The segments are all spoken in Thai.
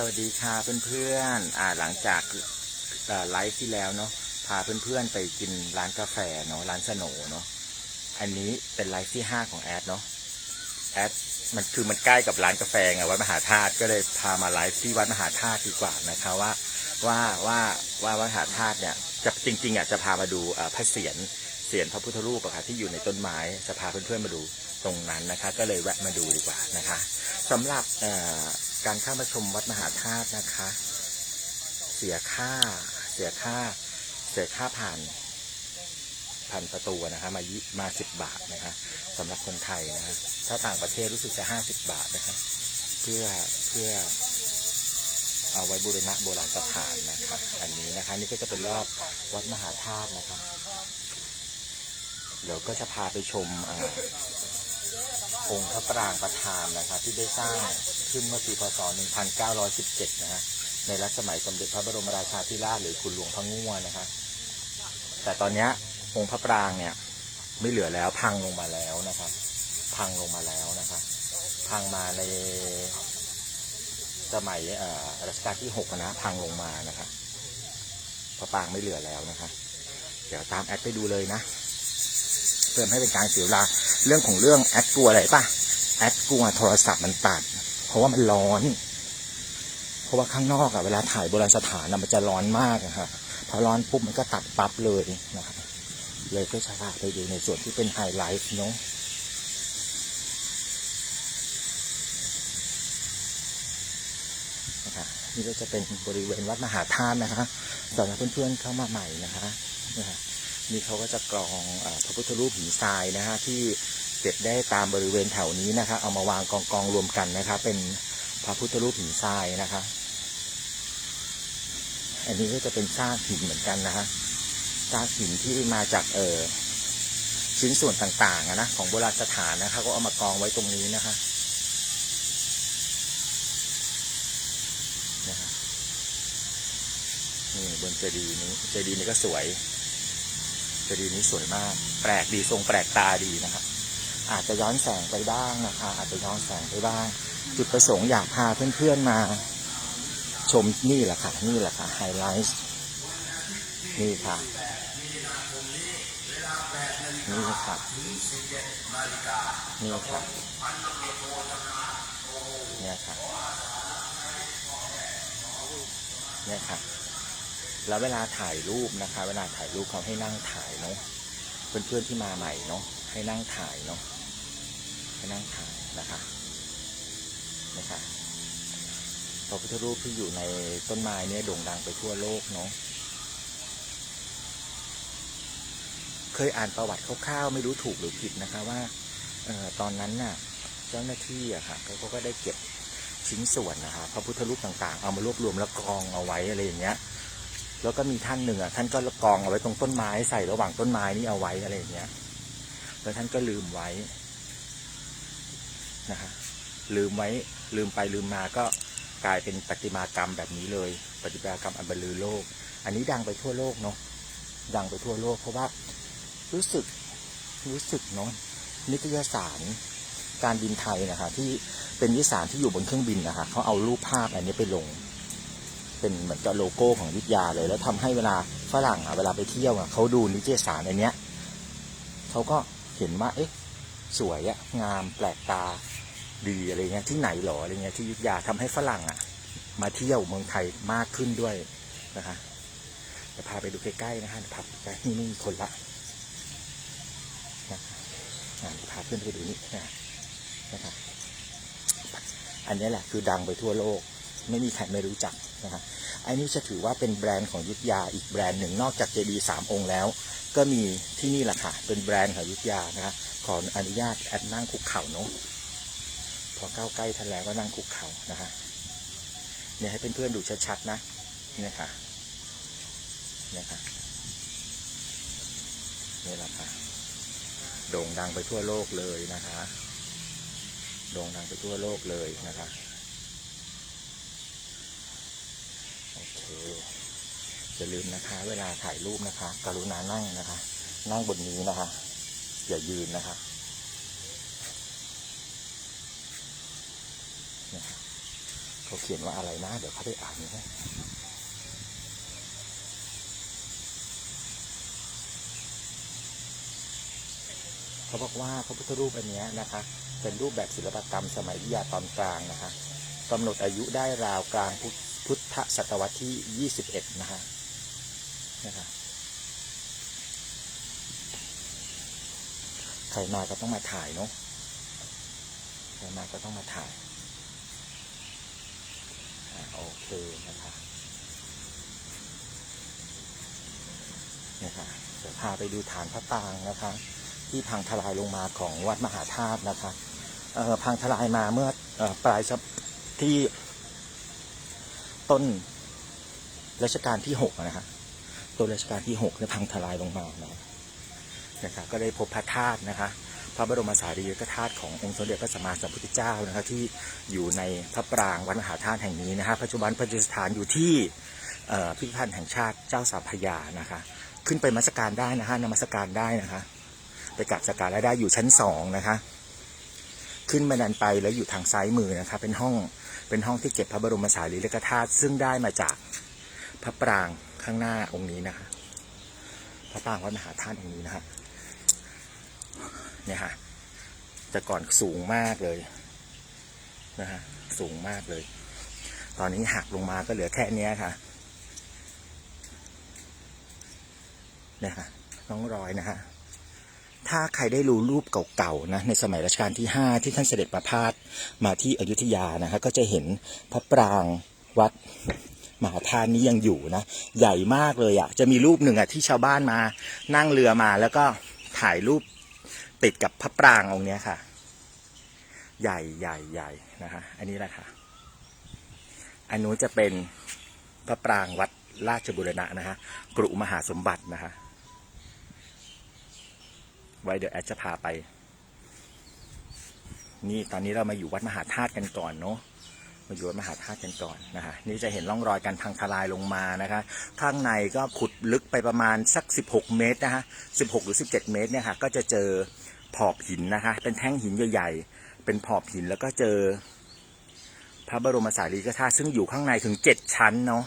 สวัสดีค่ะเพื่อนๆอ่าหลังจากไลฟ์ที่แล้วเนาะพาเพื่อนๆไปกินร้านกาแฟเนาะร้านสโนเนาะอันนี้เป็นไลฟ์ที่ห้าของแอดเนาะแอดมันคือมันใกล้กับร้านกาแฟไงวัดมหาธาตุก็เลยพามาไลฟ์ที่วัดมหาธาตุดีกว่านะคะว่าว่าว่าว่าวัดมหาธาตุเนี่ยจะจริงๆอะจะพามาดูพระเศียรเศียรพระพุทธรูปอะค่ะที่อยู่ในต้นไม้จะพาเพื่อนๆมาดู ตรงนั้นนะคะ ก็เลยแวะมาดูดีกว่านะคะสำหรับการเข้ามาชมวัดมหาธาตุนะคะ เสียค่าเสียค่าเสียค่าผ่านผ่านประตูนะคะมายิมาสิบบาทนะคะสำหรับคนไทยนะคะถ้าต่างประเทศรู้สึกจะห้าสิบบาทนะคะเพื่อเพื่อเอาไว้บูรณะโบราณสถานนะคะอันนี้นะคะนี่ก็จะเป็นรอบวัดมหาธาตุนะคะเดี๋ยวก็จะพาไปชม องค์พระปรางประธานนะครับ ที่ได้สร้างขึ้นเมื่อปีพศ 1917 นะฮะในรัชสมัยสมเด็จพระบรมราชาธิราชหรือคุณหลวงพระง่วนนะครับแต่ตอนนี้องค์พระปรางเนี่ยไม่เหลือแล้วพังลงมาแล้วนะครับ พังลงมาแล้วนะครับ พังมาในสมัยเอ่อรัชกาลที่6นะพังลงมานะครับพระปรางไม่เหลือแล้วนะครับ เดี๋ยวตามแอดไปดูเลยนะเพื่อไม่ให้เป็นการเสียเวลา เรื่องของเรื่องแอดกลัวอะไรป่ะแอดกลัวโทรศัพท์มันตัด เพราะว่ามันร้อน เพราะว่าข้างนอกอะเวลาถ่ายโบราณสถานอะมันจะร้อนมากอะครับพอร้อนปุ๊บมันก็ตัดปั๊บเลยนะครับเลยก็จะพาไปดูในส่วนที่เป็นไฮไลท์เนาะนะครับนี่ก็จะเป็นบริเวณวัดมหาธาตุนะคะสำหรับเพื่อนๆเข้ามาใหม่นะคะนะฮะนี่เขาก็จะกรองอพระพุทธรูปหินทรายนะฮะที่ เก็บได้ตามบริเวณแถวนี้นะครับ เอามาวางกองกองๆรวมกันนะครับ เป็นพระพุทธรูปหินทรายนะครับอันนี้ก็จะเป็นซากหินเหมือนกันนะฮะซากหินที่มาจากเออชิ้นส่วนต่างๆนะของโบราณสถานนะครับก็เอามากองไว้ตรงนี้นะคะนะฮะนี่บนเจดีย์นี้เจดีย์นี้ก็สวย เจดีย์นี้สวยมาก แปลกดีทรงแปลกตาดีนะครับ อาจจะย้อนแสงไปบ้างนะคะ อาจจะย้อนแสงไปบ้าง จุดประสงค์อยากพาเพื่อนๆมา ชมนี่แหละค่ะ นี่แหละค่ะไฮไลท์นี่ค่ะนี่ค่ะนี่ค่ะเนี่ยค่ะเนี่ยค่ะ แล้วเวลาถ่ายรูปนะคะ เวลาถ่ายรูปเขาให้นั่งถ่ายเนาะเพื่อนๆที่มาใหม่เนาะให้นั่งถ่ายเนาะ ให้นั่งถ่ายนะคะนะคะพระพุทธรูปที่อยู่ในต้นไม้เนี่ยโด่งดังไปทั่วโลกเนาะเคยอ่านประวัติคร่าวๆไม่รู้ถูกหรือผิดนะคะว่าออตอนนั้นน่ะเจ้าหน้าที่อะค่ะเขาก็ได้เก็บชิ้นส่วนนะคะพระพุทธรูปต่างๆ เอามารวบรวมแล้วกองเอาไว้อะไรอย่างเงี้ย แล้วก็มีท่านหนึ่งอะท่านก็กองเอาไว้ตรงต้นไม้ใส่ระหว่างต้นไม้นี่เอาไว้อะไรอย่างเงี้ยแล้วท่านก็ลืมไว้ นะฮะลืมไว้ลืมไปลืมมาก็กลายเป็นประติมากรรมแบบนี้เลยประติมากรรมอันบรรลือโลก อันนี้ดังไปทั่วโลกเนาะดังไปทั่วโลก เพราะว่ารู้สึกรู้สึกเนาะนิตยสารการบินไทยนะคะที่เป็นนิตยสารที่อยู่บนเครื่องบินนะคะเขาเอารูปภาพอันนี้ไปลง เป็นเหมือนกับโลโก้ของวิทยาเลย แล้วทำให้เวลาฝรั่งอะเวลาไปเที่ยวอะเขาดูนิตยสารอันเนี้ยเขาก็เห็นว่าเอ๊ะสวยอะงามแปลกตา ดีอะไรเงี้ยที่ไหนหรออะไรเงี้ยที่ยุทธยาทำให้ฝรั่งอะ มาเที่ยวเมืองไทยมากขึ้นด้วยนะคะเดี๋ยวพาไปดูใกล้ๆนะคะพาไปใกล้นี่ไม่มีคนละนะอะเดี๋ยวพาเพื่อนไปดูนี่นะนะคะอันนี้แหละคือดังไปทั่วโลก ไม่มีใครไม่รู้จักนะครับอันนี้จะถือว่าเป็นแบรนด์ของยุทธยาอีกแบรนด์หนึ่งนอกจากเจดีสามองค์แล้ว ก็มีที่นี่แหละค่ะเป็นแบรนด์ของยุทธยานะคะขออนุญาตแอดนั่งคุกเข่าเนาะ พอเข้าใกล้ท่านแล้วก็นั่งคุกเข่านะคะเนี่ยให้เพื่อนๆดูชัดๆนะเนี่ยค่ะเนี่ยค่ะนี่แหละค่ะโด่งดังไปทั่วโลกเลยนะคะโด่งดังไปทั่วโลกเลยนะคะโอเคอย่าลืมนะคะ เวลาถ่ายรูปนะคะ กรุณานั่งนะคะ นั่งบนนี้นะคะ อย่ายืนนะคะ เขาเขียนว่าอะไรนะ เดี๋ยวเขาไปอ่านนะเขาบอกว่าพระพุทธรูปอันนี้นะคะ เป็นรูปแบบศิลปกรรมสมัยวิยาตอนกลางนะคะกำหนดอายุได้ราวกลางพุทธศตวรรษที่ 21 นะคะนะคะใครมาก็ต้องมาถ่ายเนาะใครมาก็ต้องมาถ่าย โอเคนะคะนะคะเดี๋ยวพาไปดูฐานพระปางนะคะ ที่พังทลายลงมาของวัดมหาธาตุนะคะพังทลายมาเมื่ออปลายที่ต้นรัชกาลที่หกอะนะคะต้นรัชกาลที่หกเนี่ยพังทลายลงมานะนะคะก็ได้พบพระธาตุนะคะ พระบรมสารีริกธาตุขององค์สมเด็จพระสัมมาสัมพุทธเจ้านะครับที่อยู่ในพระปรางวัดมหาธาตุแห่งนี้นะฮะปัจจุบันประดิษฐานอยู่ที่พิพิธภัณฑ์แห่งชาติเจ้าสามพยานะคะขึ้นไปมัสการได้นะฮะนมัสการได้นะคะไปกราบสักการะได้อยู่ชั้นสองนะคะขึ้นบันไดไปแล้วอยู่ทางซ้ายมือนะคะเป็นห้องเป็นห้องที่เก็บพระบรมสารีริกธาตุซึ่งได้มาจากพระปรางข้างหน้าองค์นี้นะคะพระปรางวัดมหาธาตุแห่งนี้นะฮะ เนี่ยฮะแต่ก่อนสูงมากเลยนะฮะสูงมากเลย ตอนนี้หักลงมาก็เหลือแค่นี้ค่ะเนี่ยฮะน้องรอยนะฮะถ้าใครได้รู้รูปเก่าๆนะในสมัยรัชกาลที่ห้าที่ท่านเสด็จประพาสมาที่อยุธยานะฮะก็จะเห็นพระปรางวัดมหาธาตุนี้ยังอยู่นะ ใหญ่มากเลยอะ่ะ จะมีรูปหนึ่งอะ่ะที่ชาวบ้านมานั่งเรือมาแล้วก็ถ่ายรูป ติดกับพระปรางองค์นี้ค่ะ ใหญ่ใหญ่ใหญ่นะฮะอันนี้แหละค่ะ อันนู้นจะเป็นพระปรางวัดราชบุรณะนะฮะกรุมหาสมบัตินะฮะไว้เดี๋ยวแอดจะพาไป นี่ตอนนี้เรามาอยู่วัดมหาธาตุกันก่อนเนาะ มาอยู่วัดมหาธาตุกันก่อนนะฮะนี่จะเห็นร่องรอยการพังทลายลงมานะคะข้างในก็ขุดลึกไปประมาณสัก 16 เมตรนะฮะ16 หรือ 17 เมตรเนี่ยค่ะก็จะเจอผอบหินนะคะเป็นแท่งหินใหญ่ๆ เป็นผอบหินแล้วก็เจอ พระบรมสารีริกธาตุซึ่งอยู่ข้างในถึง 7 ชั้นเนาะ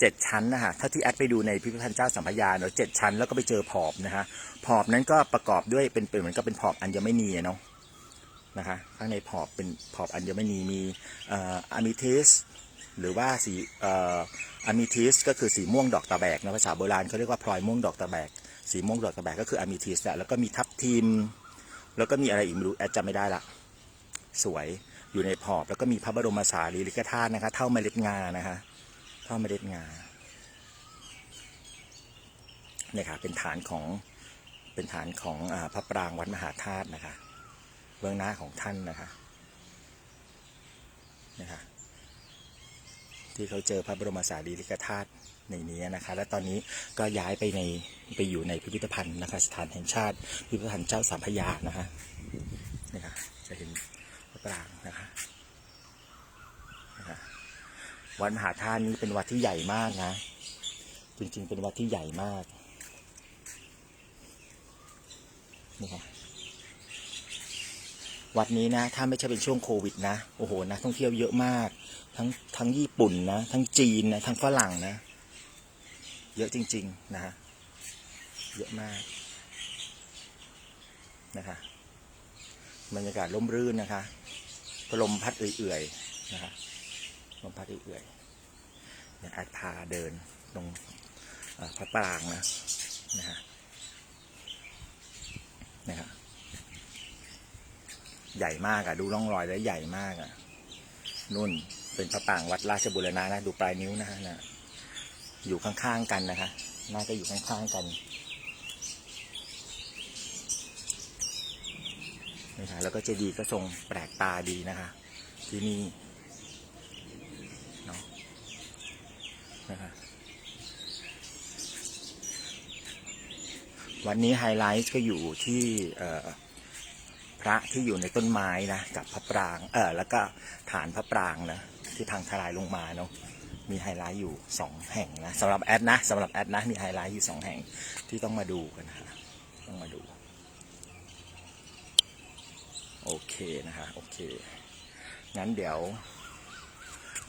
เจ็ดชั้นนะฮะถ้าที่แอดไปดูในพิพิธภัณฑ์เจ้าสัมพยาเนาะเจ็ดชั้นแล้วก็ไปเจอผอบนะฮะผอบนั้นก็ประกอบด้วยเป็นเป็นเหมือนกับเป็นผอบอัญมณีเนาะ นะคะ ข้างในผอบเป็นผอบอัญมณีมีอะมิทิสหรือว่าสีอะมิทิสก็คือสีม่วงดอกตะแบกนะภาษาโบราณเขาเรียกว่าพลอยม่วงดอกตะแบก สีม่วงดอกตะแบกก็คืออะมิทิสแหละแล้วก็มีทับทิม แล้วก็มีอะไรอีกไม่รู้แอดจำไม่ได้ละสวยอยู่ในผอบแล้วก็มีพระบรมสารีริกธาตุนะคะ เท่าเมล็ดงานะคะเท่าเมล็ดงาเนี่ยค่ะเป็นฐานของเป็นฐานของอพระปรางวัดมหาธาตุนะคะ บื้องหน้าของท่านนะคะนะคะที่เขาเจอพระบรมสารีริกธาตุในนี้นะคะ และตอนนี้ก็ย้ายไปในไปอยู่ในพิพิธภัณฑ์นะคะสถานแห่งชาติ พิพิธภัณฑ์เจ้าสามพยานะคะนี่ค่ะจะเห็นพระปรางนะคะนะคะวัดมหาธาตุนี้เป็นวัดที่ใหญ่มากนะ จริงๆเป็นวัดที่ใหญ่มากนี่ค่ะ วัดนี้นะ ถ้าไม่ใช่เป็นช่วงโควิดนะ โอ้โหนะท่องเที่ยวเยอะมาก ทั้งทั้งญี่ปุ่นนะ ทั้งจีนนะ ทั้งฝรั่งนะ เยอะจริง ๆนะฮะเยอะมาก นะคะบรรยากาศร่มรื่นนะคะลมพัดเอื่อยๆ นะคะลมพัดเอื่อยๆเนี่ยอาจพาเดินตรงพระปรางนะ นะฮะ นะครับ ใหญ่มากอะดูร่องรอยแล้วใหญ่มากอะนุ่นเป็นพระปางวัดราชบุรณะนะดูปลายนิ้วนะฮะนะอยู่ข้างๆกันนะคะน่าจะอยู่ข้างๆกันนะคะแล้วก็เจดีย์ก็ทรงแปลกตาดีนะคะ ที่นี่เนาะนะคะวันนี้ไฮไลท์ก็อยู่ที่เอ่อ ระที่อยู่ในต้นไม้นะกับพระปราง เออแล้วก็ฐานพระปรางนะที่พังทลายลงมาเนาะมีไฮไลท์อยู่สองแห่งนะสำหรับแอดนะสำหรับแอดนะมีไฮไลท์อยู่สองแห่งที่ต้องมาดูกันนะต้องมาดู โอเคนะฮะโอเคงั้นเดี๋ยว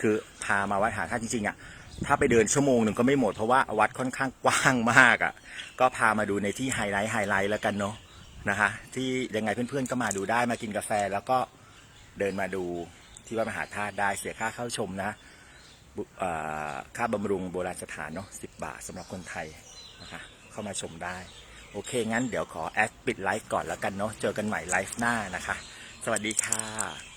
คือพามาวัดหาธาจริงๆอะถ้าไปเดินชั่วโมงหนึ่งก็ไม่หมดเพราะว่าวัดค่อนข้างกว้างมากอะ ก็พามาดูในที่ไฮไลท์ไฮไลท์แล้วกันเนาะ นะฮะที่ยังไงเพื่อนๆก็มาดูได้มากินกาแฟแล้วก็เดินมาดูที่วัดมหาธาตุได้เสียค่าเข้าชมนะค่าบำรุงโบราณสถานเนาะสิบาทสำหรับคนไทยนะคะเข้ามาชมได้ โอเค งั้นเดี๋ยวขอแอดปิดไลฟ์ก่อนแล้วกันเนาะเจอกันใหม่ไลฟ์หน้านะคะ สวัสดีค่ะ